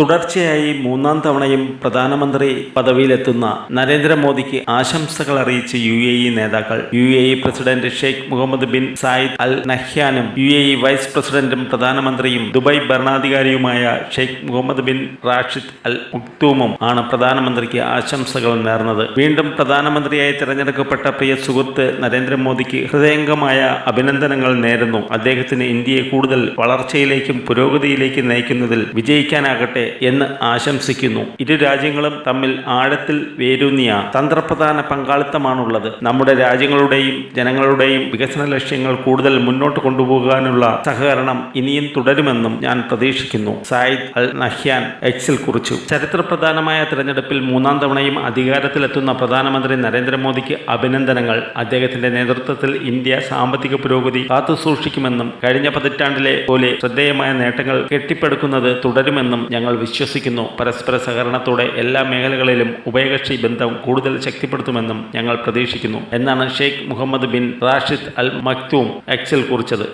തുടർച്ചയായി മൂന്നാം തവണയും പ്രധാനമന്ത്രി പദവിയിലെത്തുന്ന നരേന്ദ്രമോദിക്ക് ആശംസകൾ അറിയിച്ച് യു എ ഇ നേതാക്കൾ. U A E president Sheikh Mohammed bin Zayed Al നഹ്യാനും U A E vice പ്രസിഡന്റും പ്രധാനമന്ത്രിയും Dubai ഭരണാധികാരിയുമായ Sheikh Mohammed bin Rashid Al മുക്തൂമും ആണ് പ്രധാനമന്ത്രിക്ക് ആശംസകൾ നേർന്നത്. വീണ്ടും പ്രധാനമന്ത്രിയായി തിരഞ്ഞെടുക്കപ്പെട്ട പ്രിയ സുഹൃത്ത് നരേന്ദ്രമോദിക്ക് ഹൃദയംഗമായ അഭിനന്ദനങ്ങൾ നേരുന്നു. അദ്ദേഹത്തിന് ഇന്ത്യയെ കൂടുതൽ വളർച്ചയിലേക്കും പുരോഗതിയിലേക്കും നയിക്കുന്നതിൽ വിജയിക്കാനാകട്ടെ എന്ന് ആശംസിക്കുന്നു. ഇരു രാജ്യങ്ങളും തമ്മിൽ ആഴത്തിൽ വേരൂന്നിയ തന്ത്രപ്രധാന പങ്കാളിത്തമാണുള്ളത്. നമ്മുടെ രാജ്യങ്ങളുടെയും ജനങ്ങളുടെയും വികസന ലക്ഷ്യങ്ങൾ കൂടുതൽ മുന്നോട്ട് കൊണ്ടുപോകാനുള്ള സഹകരണം ഇനിയും തുടരുമെന്നും ഞാൻ പ്രതീക്ഷിക്കുന്നു. സായിദ് അൽ നഹ്യാൻ എക്സിൽ കുറിച്ചു. ചരിത്രപ്രധാനമായ തിരഞ്ഞെടുപ്പിൽ മൂന്നാം തവണയും അധികാരത്തിലെത്തുന്ന പ്രധാനമന്ത്രി നരേന്ദ്രമോദിക്ക് അഭിനന്ദനങ്ങൾ. അദ്ദേഹത്തിന്റെ നേതൃത്വത്തിൽ ഇന്ത്യ സാമ്പത്തിക പുരോഗതി കാത്തുസൂക്ഷിക്കുമെന്നും കഴിഞ്ഞ പതിറ്റാണ്ടിലെ പോലെ ശ്രദ്ധേയമായ നേട്ടങ്ങൾ കെട്ടിപ്പടുക്കുന്നത് തുടരുമെന്നും ഞങ്ങൾ വിശ്വസിക്കുന്നു. പരസ്പര സഹകരണത്തോടെ എല്ലാ മേഖലകളിലും ഉഭയകക്ഷി ബന്ധം കൂടുതൽ ശക്തിപ്പെടുത്തുമെന്നും ഞങ്ങൾ പ്രതീക്ഷിക്കുന്നു. എന്നാണ് Sheikh Mohammed bin Rashid Al Maktoum എക്സിൽ കുറിച്ചത്.